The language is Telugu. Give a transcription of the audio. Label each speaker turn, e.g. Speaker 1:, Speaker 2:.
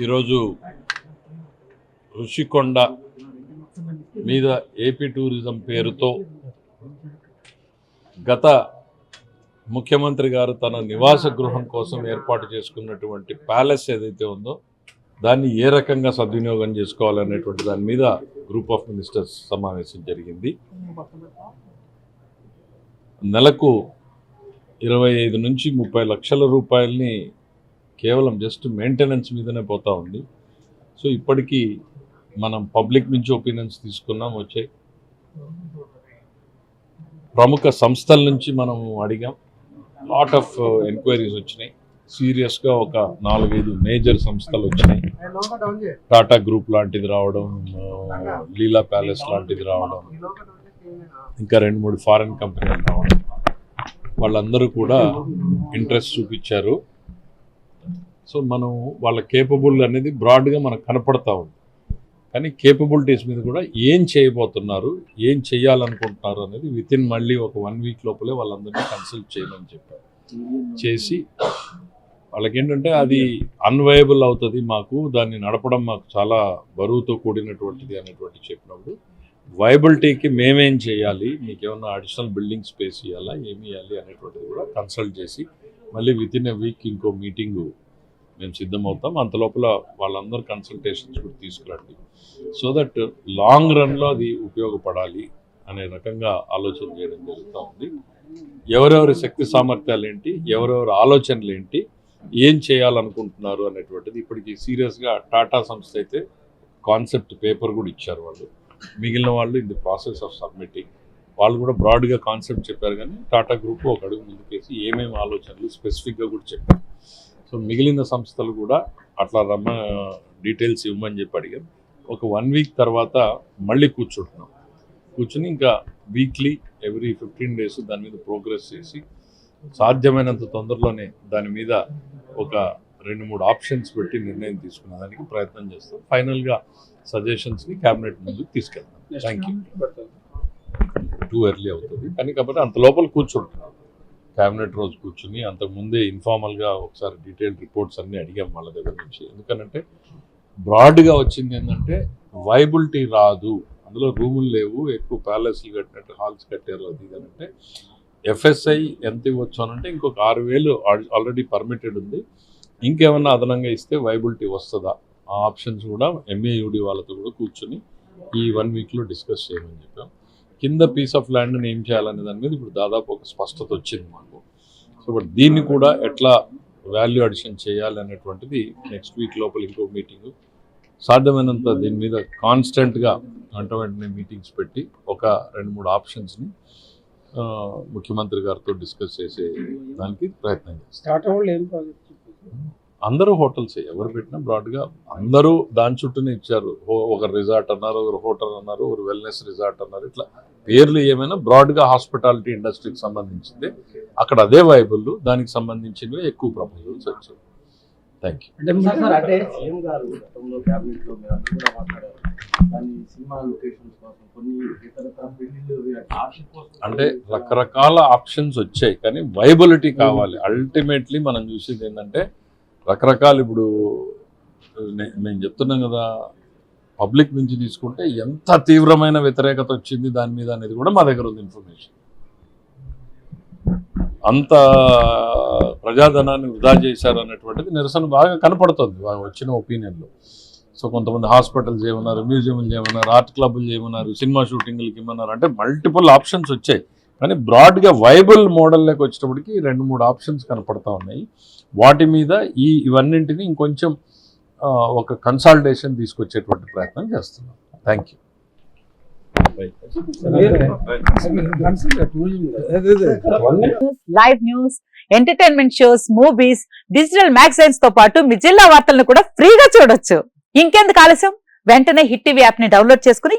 Speaker 1: ఈరోజు ఋషికొండ మీద ఏపీ టూరిజం పేరుతో గత ముఖ్యమంత్రి గారు తన నివాస గృహం కోసం ఏర్పాటు చేసుకున్నటువంటి ప్యాలెస్ ఏదైతే ఉందో దాన్ని ఏ రకంగా సద్వినియోగం చేసుకోవాలనేటువంటి దాని మీద గ్రూప్ ఆఫ్ మినిస్టర్స్ సమావేశం జరిగింది. నెలకు ఇరవై ఐదు నుంచి ముప్పై లక్షల రూపాయలని కేవలం జస్ట్ మెయింటెనెన్స్ మీదనే పోతూ ఉంది. సో ఇప్పటికీ మనం పబ్లిక్ నుంచి ఒపీనియన్స్ తీసుకున్నాం వచ్చే ప్రముఖ సంస్థల నుంచి మనం అడిగాం. లాట్ ఆఫ్ ఎంక్వైరీస్ వచ్చినాయి. సీరియస్గా ఒక నాలుగైదు మేజర్ సంస్థలు వచ్చినాయి. టాటా గ్రూప్ లాంటిది రావడం uh, లీలా ప్యాలెస్ లాంటిది రావడం ఇంకా రెండు మూడు ఫారెన్ కంపెనీలు రావడం. వాళ్ళందరూ కూడా ఇంట్రెస్ట్ చూపించారు. సో మనం వాళ్ళ కేపబుల్ అనేది బ్రాడ్గా మనకు కనపడతా ఉంది. కానీ కేపబిలిటీస్ మీద కూడా ఏం చేయబోతున్నారు ఏం చేయాలనుకుంటున్నారు అనేది విత్ ఇన్ మళ్ళీ ఒక వన్ వీక్ లోపలే వాళ్ళందరినీ కన్సల్ట్ చేయమని చెప్పారు. చేసి వాళ్ళకి ఏంటంటే అది అన్వయబుల్ అవుతుంది మాకు దాన్ని నడపడం మాకు చాలా బరువుతో కూడినటువంటిది అనేటువంటి చెప్పినప్పుడు వైబిలిటీకి మేమేం చేయాలి మీకు ఏమన్నా అడిషనల్ బిల్డింగ్ స్పేస్ ఇవ్వాలా ఏమి ఇవ్వాలి అనేటువంటిది కూడా కన్సల్ట్ చేసి మళ్ళీ విత్ ఇన్ ఎ వీక్ ఇంకో మీటింగు మేము సిద్ధమవుతాం. అంత లోపల వాళ్ళందరూ కన్సల్టేషన్స్ కూడా తీసుకురండి. సో దట్ లాంగ్ రన్లో అది ఉపయోగపడాలి అనే రకంగా ఆలోచన చేయడం జరుగుతూ ఉంది. ఎవరెవరి శక్తి సామర్థ్యాలు ఏంటి ఎవరెవరి ఆలోచనలు ఏంటి ఏం చేయాలనుకుంటున్నారు అనేటువంటిది ఇప్పటికి సీరియస్గా టాటా సంస్థ అయితే కాన్సెప్ట్ పేపర్ కూడా ఇచ్చారు వాళ్ళు. మిగిలిన వాళ్ళు in the process of submitting వాళ్ళు కూడా బ్రాడ్గా కాన్సెప్ట్ చెప్పారు కానీ టాటా గ్రూప్ ఒక అడుగు ముందుకేసి ఏమేమి ఆలోచనలు స్పెసిఫిక్గా కూడా చెప్పారు. సో మిగిలిన సంస్థలు కూడా అట్లా రమ్మ డీటెయిల్స్ ఇవ్వమని చెప్పి అడిగాం ఒక వన్ వీక్ తర్వాత మళ్ళీ కూర్చుంటున్నాం. కూర్చుని ఇంకా వీక్లీ ఎవ్రీ ఫిఫ్టీన్ డేస్ దాని మీద ప్రోగ్రెస్ చేసి సాధ్యమైనంత తొందరలోనే దాని మీద ఒక రెండు మూడు ఆప్షన్స్ పెట్టి నిర్ణయం తీసుకునే దానికి ప్రయత్నం చేస్తాం. ఫైనల్గా సజెషన్స్ని క్యాబినెట్ ముందుకు తీసుకెళ్తాం. థ్యాంక్ యూ టూ ఎర్లీ అవుతుంది. కానీ కాబట్టి అంత లోపల కూర్చుంటున్నాం. క్యాబినెట్ రోజు కూర్చుని అంతకు ముందే ఇన్ఫార్మల్గా ఒకసారి డీటెయిల్ రిపోర్ట్స్ అన్నీ అడిగాం వాళ్ళ దగ్గర నుంచి. ఎందుకనంటే బ్రాడ్గా వచ్చింది ఏంటంటే వైబిలిటీ రాదు. అందులో రూములు లేవు. ఎక్కువ ప్యాలెస్లు కట్టినట్టు హాల్స్ కట్టారు అది అంటే ఎఫ్ఎస్ఐ ఎంత ఇవ్వచ్చు అంటే ఇంకొక ఆరు వేలు ఆల్రెడీ పర్మిటెడ్ ఉంది. ఇంకేమన్నా అదనంగా ఇస్తే వైబిలిటీ వస్తుందా? ఆ ఆప్షన్స్ కూడా ఎంఏయుడి వాళ్ళతో కూడా కూర్చొని ఈ వన్ వీక్లో డిస్కస్ చేయమని చెప్పాం. కింద పీస్ ఆఫ్ ల్యాండ్ని ఏం చేయాలనే దాని మీద ఇప్పుడు దాదాపు ఒక స్పష్టత వచ్చింది మాకు. సో బట్ దీన్ని కూడా ఎట్లా వాల్యూ అడిషన్ చేయాలి అనేటువంటిది నెక్స్ట్ వీక్ లోపల ఇంకో మీటింగ్ సాధ్యమైనంత దీని మీద కాన్స్టెంట్గా వెంట వెంటనే మీటింగ్స్ పెట్టి ఒక రెండు మూడు ఆప్షన్స్ని ముఖ్యమంత్రి గారితో డిస్కస్ చేసే దానికి ప్రయత్నం చేస్తాం
Speaker 2: స్టార్ట్ వాళ్ళు ఏం ప్రాజెక్ట్
Speaker 1: అందరూ హోటల్స్ ఎవరు పెట్టినా బ్రాడ్గా అందరూ దాని చుట్టూనే ఇచ్చారు. ఒకరు రిసార్ట్ అన్నారు ఒకరు హోటల్ అన్నారు ఒకరు వెల్నెస్ రిసార్ట్ అన్నారు. ఇట్లా పేర్లు ఏమైనా బ్రాడ్గా హాస్పిటాలిటీ ఇండస్ట్రీకి సంబంధించింది. అక్కడ అదే వైబుల్ దానికి సంబంధించినవి ఎక్కువ ప్రపోజల్స్ వచ్చాయి. థ్యాంక్ యూ
Speaker 2: అంటే
Speaker 3: సార్ సార్, అంటే సీఎం గారు గతంలో క్యాబినెట్లో మీరు అందరూ కూడా మాట్లాడారు. కానీ సినిమా లొకేషన్స్ కోసం కొన్ని ఇతర పెళ్ళిళ్ళు ఆశ కోసం
Speaker 1: అంటే రకరకాల ఆప్షన్స్ వచ్చాయి. కానీ వైబిలిటీ కావాలి. అల్టిమేట్లీ మనం చూసేది ఏంటంటే రకరకాలు ఇప్పుడు నే- నేను చెప్తున్నాం కదా పబ్లిక్ నుంచి తీసుకుంటే ఎంత తీవ్రమైన వ్యతిరేకత వచ్చింది దాని మీద అనేది కూడా మా దగ్గర ఉంది ఇన్ఫర్మేషన్. అంత ప్రజాధనాన్ని వృధా చేశారు అన్నటువంటిది నిరసన బాగా కనపడుతుంది బాగా వచ్చిన ఒపీనియన్లో. సో కొంతమంది హాస్పిటల్స్ ఏమన్నారు మ్యూజియంలు ఏమన్నారు ఆర్ట్ క్లబ్లు ఏమన్నారు సినిమా షూటింగ్లకి ఏమన్నారు అంటే మల్టిపుల్ ఆప్షన్స్ వచ్చాయి. కానీ బ్రాడ్గా వైబుల్ మోడల్లోకి వచ్చేటప్పటికి రెండు మూడు ఆప్షన్స్ కనపడతా ఉన్నాయి. వాటి మీద ఈ ఇవన్నింటినీ ఇంకొంచెం ఒక కన్సాలిడేషన్ తీసుకొచ్చేటువంటి ప్రయత్నం చేస్తున్నాం. Thank you.
Speaker 4: Live news entertainment shows movies digital మ్యాగజైన్స్తో పాటు మీ జిల్లా వార్తలను కూడా ఫ్రీగా చూడొచ్చు. ఇంకెందుకు ఆలస్యం? వెంటనే హిట్ టీవీ యాప్ని డౌన్లోడ్ చేసుకుని